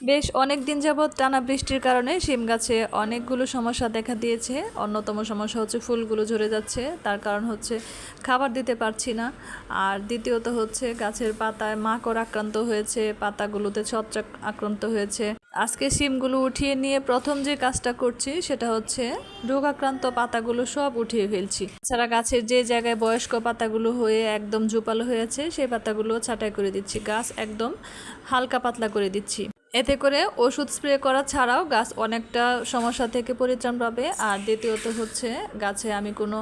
বেশ অনেক দিন যাবৎ টানা বৃষ্টির কারণে শিম গাছে অনেকগুলো সমস্যা দেখা দিয়েছে। অন্যতম সমস্যা হচ্ছে ফুলগুলো ঝরে যাচ্ছে। তার কারণ হচ্ছে খাবার দিতে পারছি না। আর দ্বিতীয়ত হচ্ছে গাছের পাতায় মাকড় আক্রান্ত হয়েছে, পাতাগুলোতে ছত্রাক আক্রান্ত হয়েছে। আজকে শিমগুলো উঠিয়ে নিয়ে প্রথম যে কাজটা করছি সেটা হচ্ছে রোগাক্রান্ত পাতাগুলো সব উঠিয়ে ফেলছি। ছাড়া গাছের যে জায়গায় বয়স্ক পাতাগুলো হয়ে একদম ঝুপালো হয়েছে সেই পাতাগুলো ছাঁটাই করে দিচ্ছি। গাছ একদম হালকা পাতলা করে দিচ্ছি। এতে করে ওষুধ স্প্রে করা ছাড়াও গাছ অনেকটা সমস্যা থেকে পরিত্রাণ পাবে। আর দ্বিতীয়ত হচ্ছে গাছে আমি কোনো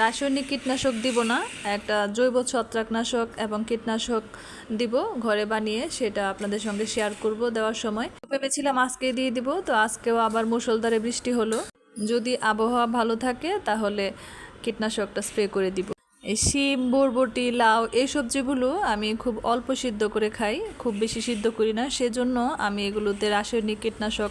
রাসায়নিক কীটনাশক দিব না, একটা জৈব ছত্রাকনাশক এবং কীটনাশক দিব ঘরে বানিয়ে, সেটা আপনাদের সঙ্গে শেয়ার করব দেওয়ার সময়। ভেবেছিলাম আজকে দিয়ে দিব, তো আজকেও আবার মুষলধারে বৃষ্টি হলো। যদি আবহাওয়া ভালো থাকে, তাহলে কীটনাশকটা স্প্রে করে দিব। এই শিম, বরবটি, লাউ এই সবজিগুলো আমি খুব অল্প সিদ্ধ করে খাই, খুব বেশি সিদ্ধ করি না। সেজন্য আমি এগুলোতে রাসায়নিক কীটনাশক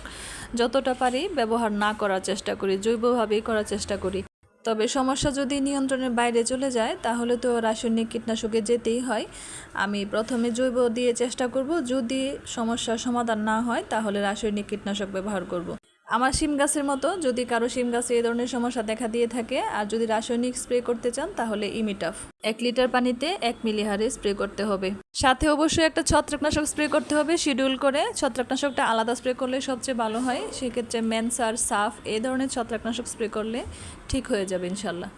যতটা পারি ব্যবহার না করার চেষ্টা করি, জৈবভাবেই করার চেষ্টা করি। তবে সমস্যা যদি নিয়ন্ত্রণের বাইরে চলে যায়, তাহলে তো রাসায়নিক কীটনাশকে যেতেই হয়। আমি প্রথমে জৈব দিয়ে চেষ্টা করব, যদি সমস্যার সমাধান না হয়, তাহলে রাসায়নিক কীটনাশক ব্যবহার করব। আমার শিম গাছের মতো, যদি কারও শিম গাছে এই ধরনের সমস্যা দেখা দিয়ে থাকে, আর যদি রাসায়নিক স্প্রে করতে চান, তাহলে ইমিটাফ। এক লিটার পানিতে এক মিলি হারে স্প্রে করতে হবে। সাথে অবশ্যই একটা ছত্রাকনাশক স্প্রে করতে হবে, শিডিউল করে। ছত্রাকনাশকটা আলাদা স্প্রে করলে সবচেয়ে ভালো হয়। সেক্ষেত্রে ম্যানসার, সাফ, এ ধরনের ছত্রাকনাশক স্প্রে করলে ঠিক হয়ে যাবে ইনশাল্লাহ।